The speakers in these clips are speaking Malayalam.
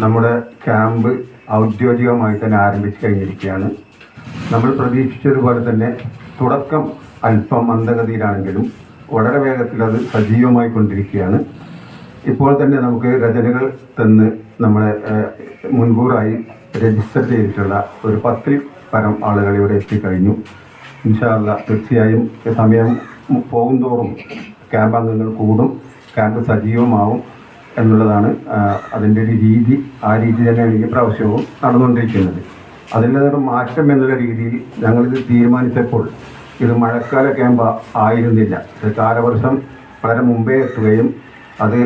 നമ്മുടെ ക്യാമ്പ് ഔദ്യോഗികമായി തന്നെ ആരംഭിച്ചു കഴിഞ്ഞിരിക്കുകയാണ്. നമ്മൾ പ്രതീക്ഷിച്ചതുപോലെ തന്നെ തുടക്കം അല്പം മന്ദഗതിയിലാണെങ്കിലും വളരെ വേഗത്തിൽ അത് സജീവമായി കൊണ്ടിരിക്കുകയാണ്. ഇപ്പോൾ തന്നെ നമുക്ക് രചനകൾ തന്ന് നമ്മളെ മുൻകൂറായി രജിസ്റ്റർ ചെയ്തിട്ടുള്ള ഒരു പത്തിൽ പരം ആളുകൾ ഇവിടെ എത്തിക്കഴിഞ്ഞു. ഇൻഷാല്ല തീർച്ചയായും സമയം പോകും തോറും ക്യാമ്പ് അംഗങ്ങൾ കൂടും. ക്യാമ്പ് സജീവമാവും. എന്നുള്ളതാണ് അതിന്റെ ഒരു രീതി ആ രീതി തന്നെയാണ് ഈ പ്രാവശ്യവും നടന്നുകൊണ്ടിരിക്കുന്നത്. അതിന്റെ മാറ്റം എന്നുള്ള രീതിയിൽ ഞങ്ങളിത് തീരുമാനിച്ചപ്പോൾ ഇത് മഴക്കാല ക്യാമ്പ് ആയിരുന്നില്ല. കാലവർഷം വളരെ മുമ്പേ എത്തുകയും അത്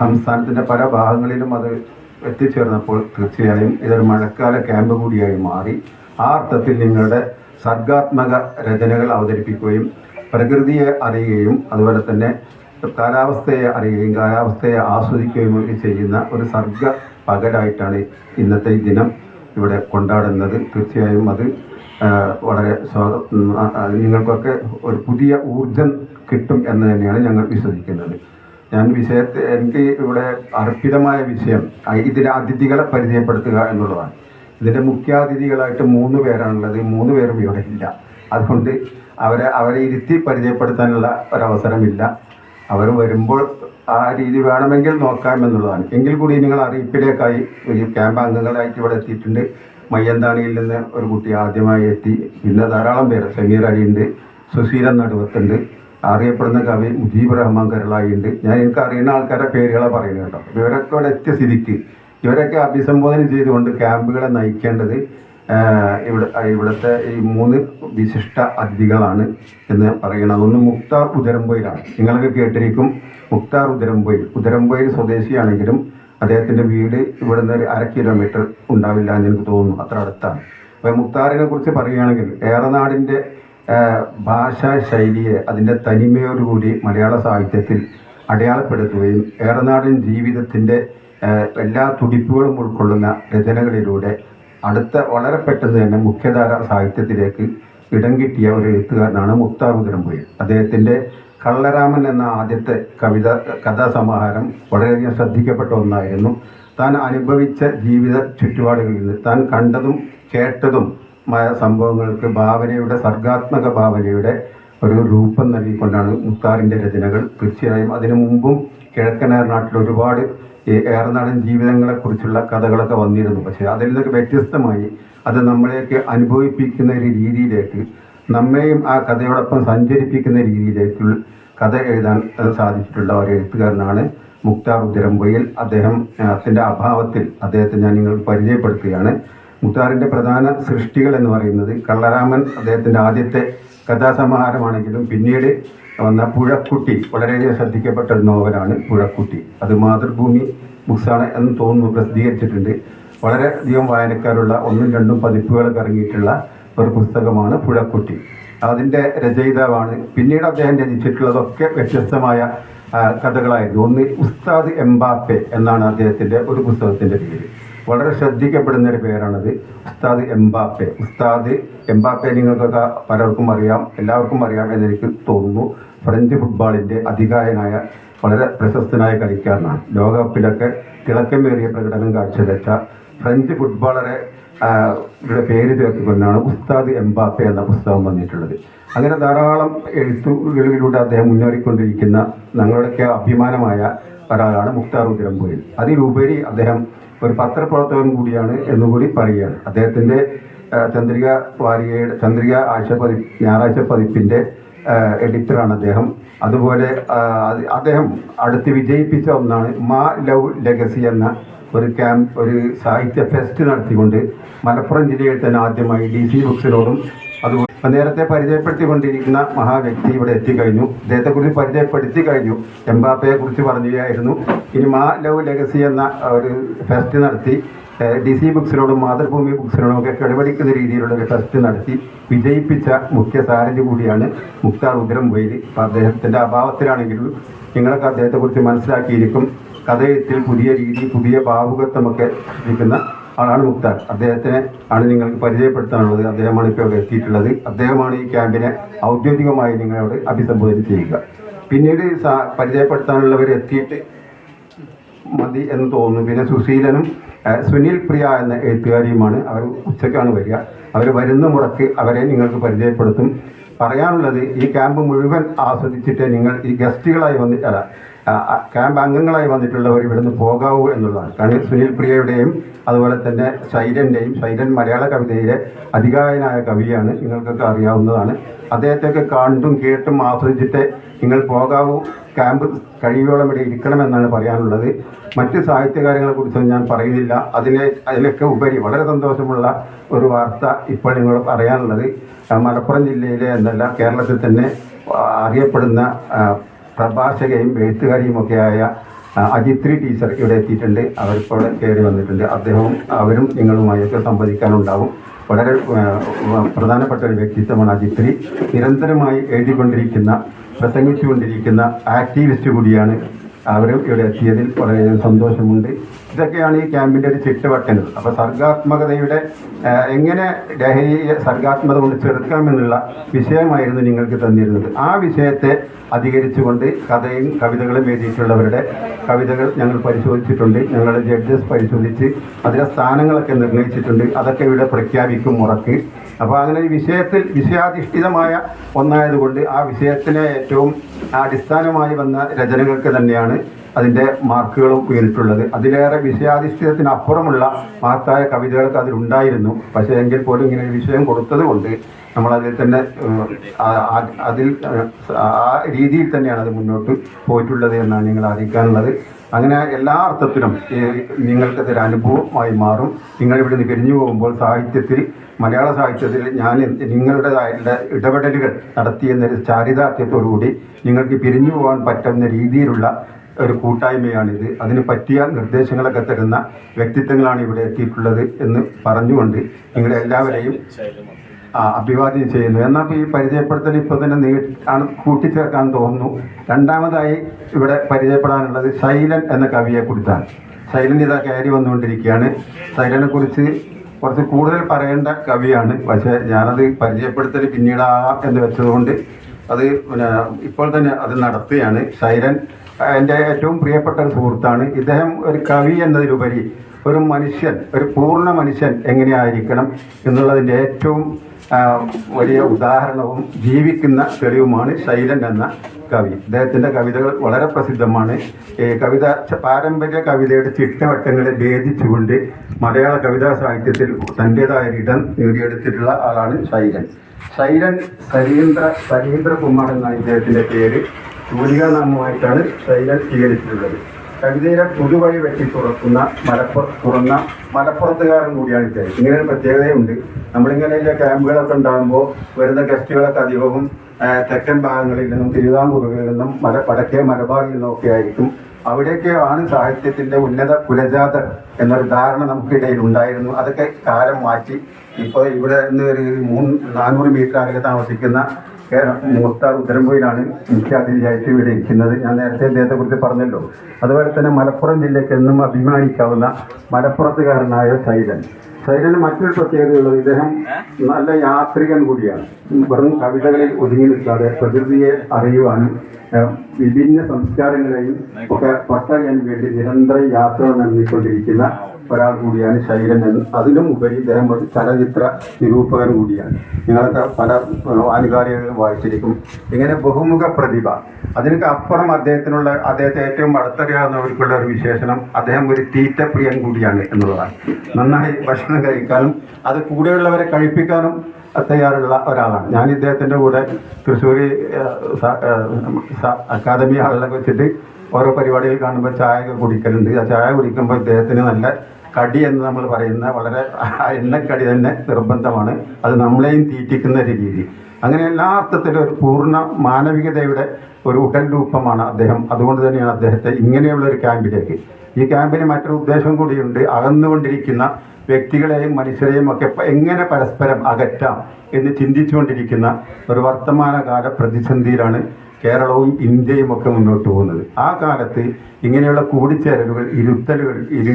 സംസ്ഥാനത്തിന്റെ പല ഭാഗങ്ങളിലും അത് എത്തിച്ചേർന്നപ്പോൾ തീർച്ചയായും ഇതൊരു മഴക്കാല ക്യാമ്പ് കൂടിയായി മാറി. ആ അർത്ഥത്തിൽ നിങ്ങളുടെ സർഗാത്മക രചനകൾ അവതരിപ്പിക്കുകയും പ്രകൃതിയെ അറിയുകയും അതുപോലെ തന്നെ കാലാവസ്ഥയെ അറിയുകയും കാലാവസ്ഥയെ ആസ്വദിക്കുകയും ഒക്കെ ചെയ്യുന്ന ഒരു സർഗ പകലായിട്ടാണ് ഇന്നത്തെ ദിനം ഇവിടെ കൊണ്ടാടുന്നത്. തീർച്ചയായും അത് വളരെ നിങ്ങൾക്കൊക്കെ ഒരു പുതിയ ഊർജം കിട്ടും എന്ന് തന്നെയാണ് ഞങ്ങൾ വിശ്വസിക്കുന്നത്. ഞാൻ വിഷയത്തെ എനിക്ക് ഇവിടെ അർപ്പിതമായ വിഷയം ഇതിലെ അതിഥികളെ പരിചയപ്പെടുത്തുക എന്നുള്ളതാണ്. ഇതിന്റെ മുഖ്യാതിഥികളായിട്ട് മൂന്ന് പേരാണുള്ളത്. മൂന്ന് പേരും ഇവിടെ ഇല്ല. അതുകൊണ്ട് അവരെ അവരെ ഇരുത്തി പരിചയപ്പെടുത്താനുള്ള ഒരവസരമില്ല. അവർ വരുമ്പോൾ ആ രീതി വേണമെങ്കിൽ നോക്കാമെന്നുള്ളതാണ് എങ്കിൽ കൂടി നിങ്ങൾ അറിയിപ്പിലേക്കായി ഒരു ക്യാമ്പ് അംഗങ്ങളായിട്ട് ഇവിടെ എത്തിയിട്ടുണ്ട്. മയ്യന്താണിയിൽ നിന്ന് ഒരു കുട്ടി ആദ്യമായി എത്തി. പിന്നെ ധാരാളം പേര്. സമീർ അലിയുണ്ട് സുശീലൻ നടുവത്തുണ്ട് അറിയപ്പെടുന്ന കവി മുജീബ് റഹ്മാൻ കരളായിണ്ട് ഞാൻ എനിക്ക് അറിയുന്ന ആൾക്കാരുടെ പേരുകളെ പറയുന്നത് കേട്ടോ. ഇവരൊക്കെ ഇവിടെ എത്തിയ സ്ഥിതിക്ക് ഇവരൊക്കെ അഭിസംബോധന ചെയ്തുകൊണ്ട് ക്യാമ്പുകളെ നയിക്കേണ്ടത് ഇവിടെ ഇവിടുത്തെ ഈ മൂന്ന് വിശിഷ്ട അതിഥികളാണ് എന്ന് പറയുന്നത്. ഒന്ന് മുക്താർ ഉദരമ്പൊയിലാണ് നിങ്ങളൊക്കെ കേട്ടിരിക്കും മുക്താർ ഉദരമ്പൊയിൽ ഉദരമ്പൊയിൽ സ്വദേശിയാണെങ്കിലും അദ്ദേഹത്തിന്റെ വീട് ഇവിടുന്ന് ഒരു അര കിലോമീറ്റർ ഉണ്ടാവില്ല എന്ന് എനിക്ക് തോന്നുന്നു. അത്ര അടുത്താണ്. അപ്പോൾ മുക്താറിനെ കുറിച്ച് പറയുകയാണെങ്കിൽ ഏറനാടിന്റെ ഭാഷാ ശൈലിയെ അതിന്റെ തനിമയോടുകൂടി മലയാള സാഹിത്യത്തിൽ അടയാളപ്പെടുത്തുകയും ഏറനാടൻ ജീവിതത്തിന്റെ എല്ലാ തുടിപ്പുകളും ഉൾക്കൊള്ളുന്ന രചനകളിലൂടെ അടുത്ത വളരെ പെട്ടെന്ന് തന്നെ മുഖ്യധാര സാഹിത്യത്തിലേക്ക് ഇടം കിട്ടിയ ഒരു എഴുത്തുകാരനാണ് മുക്താർ ഉദരംപൊയിൽ അദ്ദേഹത്തിന്റെ കള്ളരാമൻ എന്ന ആദ്യത്തെ കവിത കഥാസമാഹാരം വളരെയധികം ശ്രദ്ധിക്കപ്പെട്ട ഒന്നായിരുന്നു. താൻ അനുഭവിച്ച ജീവിത ചുറ്റുപാടുകളിൽ നിന്ന് താൻ കണ്ടതും കേട്ടതും മായ സംഭവങ്ങൾക്ക് ഭാവനയുടെ സർഗാത്മക ഭാവനയുടെ ഒരു രൂപം നൽകിക്കൊണ്ടാണ് മുക്താറിന്റെ രചനകൾ. തീർച്ചയായും അതിനു മുമ്പും കിഴക്കനാർ നാട്ടിൽ ഒരുപാട് ഈ ഏറനാടൻ ജീവിതങ്ങളെക്കുറിച്ചുള്ള കഥകളൊക്കെ വന്നിരുന്നു. പക്ഷേ അതിൽ നിന്നൊക്കെ വ്യത്യസ്തമായി അത് നമ്മളെയൊക്കെ അനുഭവിപ്പിക്കുന്ന ഒരു രീതിയിലേക്ക് നമ്മെയും ആ കഥയോടൊപ്പം സഞ്ചരിപ്പിക്കുന്ന രീതിയിലേക്ക് കഥ എഴുതാൻ സാധിച്ചിട്ടുള്ള ഒരു എഴുത്തുകാരനാണ് മുക്താർ ഉദരമ്പയിൽ അദ്ദേഹം അതിന്റെ അഭാവത്തിൽ അദ്ദേഹത്തെ ഞാൻ നിങ്ങൾ പരിചയപ്പെടുത്തുകയാണ്. മുക്താറിന്റെ പ്രധാന സൃഷ്ടികൾ എന്ന് പറയുന്നത് കള്ളരാമൻ അദ്ദേഹത്തിന്റെ ആദ്യത്തെ കഥാസമാഹാരമാണെങ്കിലും പിന്നീട് വന്ന പുഴക്കുട്ടി. വളരെയധികം ശ്രദ്ധിക്കപ്പെട്ട ഒരു നോവലാണ് പുഴക്കുട്ടി. അത് മാതൃഭൂമി ബുക്സാണ് എന്ന് തോന്നുന്നു പ്രസിദ്ധീകരിച്ചിട്ടുണ്ട്. വളരെയധികം വായനക്കാരുള്ള ഒന്നും രണ്ടും പതിപ്പുകൾ ഇറങ്ങിയിട്ടുള്ള ഒരു പുസ്തകമാണ് പുഴക്കുട്ടി. അതിന്റെ രചയിതാവാണ്. പിന്നീട് അദ്ദേഹം രചിച്ചിട്ടുള്ളതൊക്കെ വ്യത്യസ്തമായ കഥകളായിരുന്നു. ഒന്ന് ഉസ്താദ് എംബാപ്പെ എന്നാണ് അദ്ദേഹത്തിന്റെ ഒരു പുസ്തകത്തിന്റെ പേര്. വളരെ ശ്രദ്ധിക്കപ്പെടുന്ന ഒരു പേരാണത് ഉസ്താദ് എംബാപ്പെ. ഉസ്താദ് എംബാപ്പെ നിങ്ങൾക്കൊക്കെ പലർക്കും അറിയാം എല്ലാവർക്കും അറിയാം എന്നെനിക്ക് തോന്നുന്നു. ഫ്രഞ്ച് ഫുട്ബോളിന്റെ അധികായനായ വളരെ പ്രശസ്തനായ കളിക്കാരനാണ്. ലോകകപ്പിലൊക്കെ തിളക്കമേറിയ പ്രകടനം കാഴ്ചവെച്ച ഫ്രഞ്ച് ഫുട്ബോളറെ പേര് ചേർത്തുകൊണ്ടാണ് ഉസ്താദ് എംബാപ്പെ എന്ന പുസ്തകം വന്നിട്ടുള്ളത്. അങ്ങനെ ധാരാളം എഴുത്തുകളിലൂടെ അദ്ദേഹം മുന്നേറിക്കൊണ്ടിരിക്കുന്ന ഞങ്ങളുടെയൊക്കെ അഭിമാനമായ ഒരാളാണ് മുക്താർ ഉദരംപൂരിൽ അതിലുപരി അദ്ദേഹം ഒരു പത്രപ്രവർത്തകൻ കൂടിയാണ് എന്നുകൂടി പറയുകയാണ്. അദ്ദേഹത്തിന്റെ ചന്ദ്രിക വാരികയുടെ ചന്ദ്രിക ആഴ്ച പതി ഞായറാഴ്ച പതിപ്പിന്റെ എഡിറ്ററാണ് അദ്ദേഹം. അതുപോലെ അദ്ദേഹം അടുത്ത് വിജയിപ്പിച്ച ഒന്നാണ് മാ ലവ് ലെഗസി എന്ന ഒരു ക്യാമ്പ് ഒരു സാഹിത്യ ഫെസ്റ്റ് നടത്തിക്കൊണ്ട് മലപ്പുറം ജില്ലയിൽ തന്നെ ആദ്യമായി ഡി സി ബുക്സിനോടും നേരത്തെ പരിചയപ്പെടുത്തിക്കൊണ്ടിരിക്കുന്ന മഹാവ്യക്തി ഇവിടെ എത്തിക്കഴിഞ്ഞു. അദ്ദേഹത്തെക്കുറിച്ച് പരിചയപ്പെടുത്തി കഴിഞ്ഞു എംബാപ്പയെ കുറിച്ച് പറഞ്ഞുകയായിരുന്നു. ഇനി മാ ലവ് ലെഗസി എന്ന ഒരു ഫെസ്റ്റ് നടത്തി ഡി സി ബുക്സിനോടും മാതൃഭൂമി ബുക്സിനോടും ഒക്കെ കിടപടിക്കുന്ന രീതിയിലുള്ള ഒരു ഫെസ്റ്റ് നടത്തി വിജയിപ്പിച്ച മുഖ്യ സാരഥി കൂടിയാണ് മുക്താർ ഉദരം വൈലി അപ്പം അദ്ദേഹത്തിന്റെ അഭാവത്തിലാണെങ്കിലും നിങ്ങളൊക്കെ അദ്ദേഹത്തെക്കുറിച്ച് മനസ്സിലാക്കിയിരിക്കും. കഥയത്തിൽ പുതിയ രീതി പുതിയ ഭാവുകത്വമൊക്കെ സൃഷ്ടിക്കുന്ന ആളാണ് മുക്താർ അദ്ദേഹത്തിനെ ആണ് നിങ്ങൾക്ക് പരിചയപ്പെടുത്താനുള്ളത്. അദ്ദേഹമാണ് ഇപ്പോൾ എത്തിയിട്ടുള്ളത്. അദ്ദേഹമാണ് ഈ ക്യാമ്പിനെ ഔദ്യോഗികമായി നിങ്ങളോട് അഭിസംബോധന ചെയ്യുക. പിന്നീട് പരിചയപ്പെടുത്താനുള്ളവർ എത്തിയിട്ട് മതി എന്ന് തോന്നുന്നു. പിന്നെ സുശീലനും സുനിൽ പ്രിയ എന്ന എഴുത്തുകാരിയുമാണ്. അവർ ഉച്ചയ്ക്കാണ് വരിക. അവർ വരുന്ന മുറയ്ക്ക് അവരെ നിങ്ങൾക്ക് പരിചയപ്പെടുത്തും. പറയാനുള്ളത് ഈ ക്യാമ്പ് മുഴുവൻ ആസ്വദിച്ചിട്ട് നിങ്ങൾ ഈ ഗസ്റ്റുകളായി വന്നി അല്ല ക്യാമ്പ് അംഗങ്ങളായി വന്നിട്ടുള്ളവർ ഇവിടുന്ന് പോകാവൂ എന്നുള്ളതാണ്. കാരണം സുനിൽ പ്രിയയുടെയും അതുപോലെ തന്നെ ശൈലന്റെയും ശൈലൻ മലയാള കവിതയിലെ അധികായനായ കവിയാണ് നിങ്ങൾക്കൊക്കെ അറിയാവുന്നതാണ്. അദ്ദേഹത്തെയൊക്കെ കണ്ടും കേട്ടും ആസ്വദിച്ചിട്ട് നിങ്ങൾ പോകാവൂ. ക്യാമ്പ് കഴിയോളം ഇവിടെ ഇരിക്കണമെന്നാണ് പറയാനുള്ളത്. മറ്റ് സാഹിത്യകാര്യങ്ങളെ കുറിച്ചൊന്നും ഞാൻ പറയുന്നില്ല. അതിനെ അതിനൊക്കെ ഉപരി വളരെ സന്തോഷമുള്ള ഒരു വാർത്ത ഇപ്പോൾ നിങ്ങൾ പറയാനുള്ളത്. മലപ്പുറം ജില്ലയിലെ എന്നല്ല കേരളത്തിൽ തന്നെ അറിയപ്പെടുന്ന പ്രഭാഷകയും എഴുത്തുകാരിയും ഒക്കെയായ അജിത്രി ടീച്ചർ ഇവിടെ എത്തിയിട്ടുണ്ട്. അവരിപ്പോൾ കയറി വന്നിട്ടുണ്ട്. അദ്ദേഹവും അവരും നിങ്ങളുമായൊക്കെ സംവദിക്കാനുണ്ടാവും. വളരെ പ്രധാനപ്പെട്ട ഒരു വ്യക്തിത്വമാണ് അജിത്രി നിരന്തരമായി എഴുതിക്കൊണ്ടിരിക്കുന്ന പ്രസംഗിച്ചുകൊണ്ടിരിക്കുന്ന ആക്ടിവിസ്റ്റ് കൂടിയാണ് അവരും ഇവിടെ എത്തിയതിൽ വളരെയധികം സന്തോഷമുണ്ട്. ഇതൊക്കെയാണ് ഈ ക്യാമ്പിന്റെ ഒരു ചുറ്റുവട്ടങ്ങൾ അപ്പോൾ സർഗാത്മകതയുടെ എങ്ങനെ ലഹരിയെ സർഗാത്മകത കൊണ്ട് ചെറുക്കാമെന്നുള്ള വിഷയമായിരുന്നു നിങ്ങൾക്ക് തന്നിരുന്നത്. ആ വിഷയത്തെ അധികരിച്ചുകൊണ്ട് കഥയും കവിതകളും എഴുതിയിട്ടുള്ളവരുടെ കവിതകൾ ഞങ്ങൾ പരിശോധിച്ചിട്ടുണ്ട്. ഞങ്ങളുടെ ജഡ്ജസ് പരിശോധിച്ച് അതിലെ സ്ഥാനങ്ങളൊക്കെ നിർണയിച്ചിട്ടുണ്ട്. അതൊക്കെ ഇവിടെ പ്രഖ്യാപിക്കും മുറക്ക് അപ്പോൾ അങ്ങനെ ഈ വിഷയത്തിൽ വിഷയാധിഷ്ഠിതമായ ഒന്നായതുകൊണ്ട് ആ വിഷയത്തിനെ ഏറ്റവും അടിസ്ഥാനമായി വന്ന രചനകൾക്ക് തന്നെയാണ് അതിന്റെ മാർക്കുകളും ഉയർന്നിട്ടുള്ളത് അതിലേറെ വിഷയാധിഷ്ഠിതത്തിനപ്പുറമുള്ള മഹത്തായ കവിതകൾക്ക് അതിലുണ്ടായിരുന്നു. പക്ഷേ എങ്കിൽ പോലും ഇങ്ങനെ ഒരു വിഷയം കൊടുത്തത് കൊണ്ട് നമ്മളതിൽ തന്നെ ആ- ആ- അതിൽ ആ രീതിയിൽ തന്നെയാണ് അത് മുന്നോട്ട് പോയിട്ടുള്ളത് എന്നാണ് നിങ്ങൾ അറിയിക്കാനുള്ളത്. അങ്ങനെ എല്ലാ അർത്ഥത്തിലും നിങ്ങൾക്കതൊരു അനുഭവമായി മാറും. നിങ്ങൾ ഇവിടുന്ന് പിരിഞ്ഞു പോകുമ്പോൾ സാഹിത്യത്തിൽ മലയാള സാഹിത്യത്തിൽ ഞാൻ നിങ്ങളുടേതായിട്ടുള്ള ഇടപെടലുകൾ നടത്തിയെന്നൊരു ചാരിതാർത്ഥ്യത്തോടുകൂടി നിങ്ങൾക്ക് പിരിഞ്ഞു പോകാൻ പറ്റുന്ന രീതിയിലുള്ള ഒരു കൂട്ടായ്മയാണിത്. അതിന് പറ്റിയ നിർദ്ദേശങ്ങളൊക്കെ തരുന്ന വ്യക്തിത്വങ്ങളാണ് ഇവിടെ എത്തിയിട്ടുള്ളത് എന്ന് പറഞ്ഞുകൊണ്ട് നിങ്ങളെ എല്ലാവരെയും അഭിവാദ്യം ചെയ്യുന്നു. എന്നാൽ ഈ പരിചയപ്പെടുത്തൽ ഇപ്പോൾ തന്നെ നീ ആണ് കൂട്ടിച്ചേർക്കാൻ തോന്നുന്നു. രണ്ടാമതായി ഇവിടെ പരിചയപ്പെടാനുള്ളത് ശൈലൻ എന്ന കവിയെക്കുറിച്ചാണ്. ശൈലൻ ഇതാ കയറി വന്നുകൊണ്ടിരിക്കുകയാണ്. ശൈലനെ കുറിച്ച് കൂടുതൽ പറയേണ്ട കവിയാണ്. പക്ഷേ ഞാനത് പരിചയപ്പെടുത്തൽ പിന്നീടാകാം എന്ന് വെച്ചതുകൊണ്ട് അത് പിന്നെ ഇപ്പോൾ തന്നെ അത് നടത്തുകയാണ്. ശൈലൻ എന്റെ ഏറ്റവും പ്രിയപ്പെട്ട ഒരു സുഹൃത്താണ്. ഇദ്ദേഹം ഒരു കവി എന്നതിലുപരി ഒരു മനുഷ്യൻ ഒരു പൂർണ മനുഷ്യൻ എങ്ങനെയായിരിക്കണം എന്നുള്ളതിന്റെ ഏറ്റവും വലിയ ഉദാഹരണവും ജീവിക്കുന്ന തെളിവുമാണ് ശൈലൻ എന്ന കവി. ഇദ്ദേഹത്തിന്റെ കവിതകൾ വളരെ പ്രസിദ്ധമാണ്. കവിത പാരമ്പര്യ കവിതയുടെ ചിട്ടവട്ടങ്ങളെ ഭേദിച്ചുകൊണ്ട് മലയാള കവിതാ സാഹിത്യത്തിൽ തന്റെതായ ഇടം നേടിയെടുത്തിട്ടുള്ള ആളാണ് ശൈലൻ ശൈലൻ സരീന്ദ്ര സരീന്ദ്രകുമാർ എന്ന ഇദ്ദേഹത്തിന്റെ പേര് തൂലികാനാമമായിട്ടാണ് ശൈലൻ സ്വീകരിച്ചിട്ടുള്ളത്. കവിതയിലെ പുതുവഴി വെട്ടി തുറക്കുന്ന മലപ്പുറ തുറന്ന മലപ്പുറത്തുകാരൻ കൂടിയാണ് ഇദ്ദേഹം. ഇങ്ങനെ ഒരു പ്രത്യേകതയുണ്ട്. നമ്മളിങ്ങനെ ക്യാമ്പുകളൊക്കെ ഉണ്ടാകുമ്പോൾ വരുന്ന ഗസ്റ്റുകളൊക്കെ അധികവും തെക്കൻ ഭാഗങ്ങളിൽ നിന്നും തിരുവിതാംകൂറുകളിൽ നിന്നും മല വടക്കേ മലബാറിൽ നിന്നൊക്കെ ആയിരിക്കും അവിടെയൊക്കെയാണ് സാഹിത്യത്തിന്റെ ഉന്നത കുലജാതർ എന്നൊരു ധാരണ നമുക്കിടയിൽ ഉണ്ടായിരുന്നു. അതൊക്കെ കാലം മാറ്റി. ഇപ്പോൾ ഇവിടെ നിന്ന് ഒരു മൂന്ന് നാനൂറ് മീറ്റർ അകലെ താമസിക്കുന്ന മുക്താർ ഉത്തരംപോയിലാണ് മുഖ്യാതിഥിയായിട്ട് ഇവിടെ ഇരിക്കുന്നത്. ഞാൻ നേരത്തെ അദ്ദേഹത്തെ കുറിച്ച് പറഞ്ഞല്ലോ. അതുപോലെ തന്നെ മലപ്പുറം ജില്ലയ്ക്ക് എന്നും അഭിമാനിക്കാവുന്ന മലപ്പുറത്തുകാരനായ സൈലൻ. സൈലന് മറ്റൊരു പ്രത്യേകതയുള്ളത് ഇദ്ദേഹം നല്ല യാത്രികൻ കൂടിയാണ്. വെറും കവിതകളിൽ ഒതുങ്ങി നിൽക്കാതെ പ്രകൃതിയെ അറിയുവാനും വിഭിന്ന സംസ്കാരങ്ങളെയും ഒക്കെ പട്ടറിയാൻ വേണ്ടി നിരന്തരം യാത്ര നടത്തിക്കൊണ്ടിരിക്കുന്ന ഒരാൾ കൂടിയാണ് ശൈലൻ എന്ന്. അതിലും ഉപരി ഇദ്ദേഹം ഒരു ചലച്ചിത്ര നിരൂപകൻ കൂടിയാണ്. നിങ്ങളൊക്കെ പല ആനുകാലികളും വായിച്ചിരിക്കും. ഇങ്ങനെ ബഹുമുഖ പ്രതിഭ. അതിനൊക്കെ അപ്പുറം അദ്ദേഹത്തിനുള്ള അദ്ദേഹത്തെ ഏറ്റവും അടുത്തറിയാവുന്നവർക്കുള്ള ഒരു വിശേഷണം അദ്ദേഹം ഒരു തീറ്റപ്രിയൻ കൂടിയാണ് എന്നുള്ളതാണ്. നന്നായി ഭക്ഷണം കഴിക്കാനും അത് കൂടെയുള്ളവരെ കഴിപ്പിക്കാനും തയ്യാറുള്ള ഒരാളാണ്. ഞാൻ ഇദ്ദേഹത്തിന്റെ കൂടെ തൃശ്ശൂർ അക്കാദമി ഹാളിലൊക്കെ വെച്ചിട്ട് ഓരോ പരിപാടികൾ കാണുമ്പോൾ ചായ കുടിക്കലുണ്ട്. ആ ചായ കുടിക്കുമ്പോൾ ഇദ്ദേഹത്തിന് നല്ല കടി എന്ന് നമ്മൾ പറയുന്ന വളരെ എണ്ണക്കടി തന്നെ നിർബന്ധമാണ്. അത് നമ്മളെയും തീറ്റിക്കുന്ന ഒരു രീതി. അങ്ങനെ എല്ലാ അർത്ഥത്തിലും ഒരു പൂർണ മാനവികതയുടെ ഒരു ഉടൽ രൂപമാണ് അദ്ദേഹം. അതുകൊണ്ട് തന്നെയാണ് അദ്ദേഹത്തെ ഇങ്ങനെയുള്ള ഒരു ക്യാമ്പിലേക്ക്. ഈ ക്യാമ്പിന് മറ്റൊരു ഉദ്ദേശം കൂടിയുണ്ട്. അകന്നുകൊണ്ടിരിക്കുന്ന വ്യക്തികളെയും മനുഷ്യരെയും ഒക്കെ എങ്ങനെ പരസ്പരം അകറ്റാം എന്ന് ചിന്തിച്ചുകൊണ്ടിരിക്കുന്ന ഒരു വർത്തമാനകാല പ്രതിസന്ധിയിലാണ് കേരളവും ഇന്ത്യയും ഒക്കെ മുന്നോട്ട് പോകുന്നത്. ആ കാലത്ത് ഇങ്ങനെയുള്ള കൂടിച്ചേരലുകൾ ഇരുത്തലുകൾ ഇരു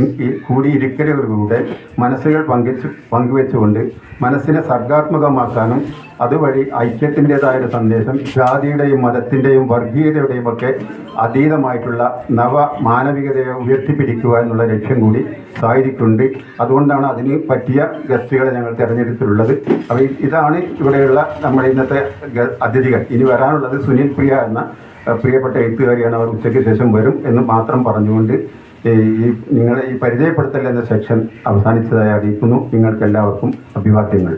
കൂടിയിരിക്കലുകളിലൂടെ മനസ്സുകൾ പങ്കിച്ച് പങ്കുവെച്ചുകൊണ്ട് മനസ്സിനെ സർഗാത്മകമാക്കാനും അതുവഴി ഐക്യത്തിന്റെതായ ഒരു സന്ദേശം ജാതിയുടെയും മതത്തിന്റെയും വർഗീയതയുടെയും ഒക്കെ അതീതമായിട്ടുള്ള നവ മാനവികതയെ ഉയർത്തിപ്പിടിക്കുക എന്നുള്ള ലക്ഷ്യം കൂടി സാധിച്ചിട്ടുണ്ട് അതുകൊണ്ടാണ് അതിന് പറ്റിയ ഗസ്റ്റുകളെ ഞങ്ങൾ തിരഞ്ഞെടുത്തിട്ടുള്ളത്. അപ്പോൾ ഇതാണ് ഇവിടെയുള്ള നമ്മുടെ ഇന്നത്തെ അതിഥികൾ. ഇനി വരാനുള്ളത് സുനിൽ പ്രിയ എന്ന പ്രിയപ്പെട്ട എഴുത്തുകാരിയാണ് അവർ ഉച്ചയ്ക്ക് ശേഷം വരും എന്ന് മാത്രം പറഞ്ഞുകൊണ്ട് ഈ നിങ്ങളെ ഈ പരിചയപ്പെടുത്തൽ എന്ന സെക്ഷൻ അവസാനിച്ചതായി അറിയിക്കുന്നു. നിങ്ങൾക്ക് എല്ലാവർക്കും അഭിവാദ്യങ്ങൾ.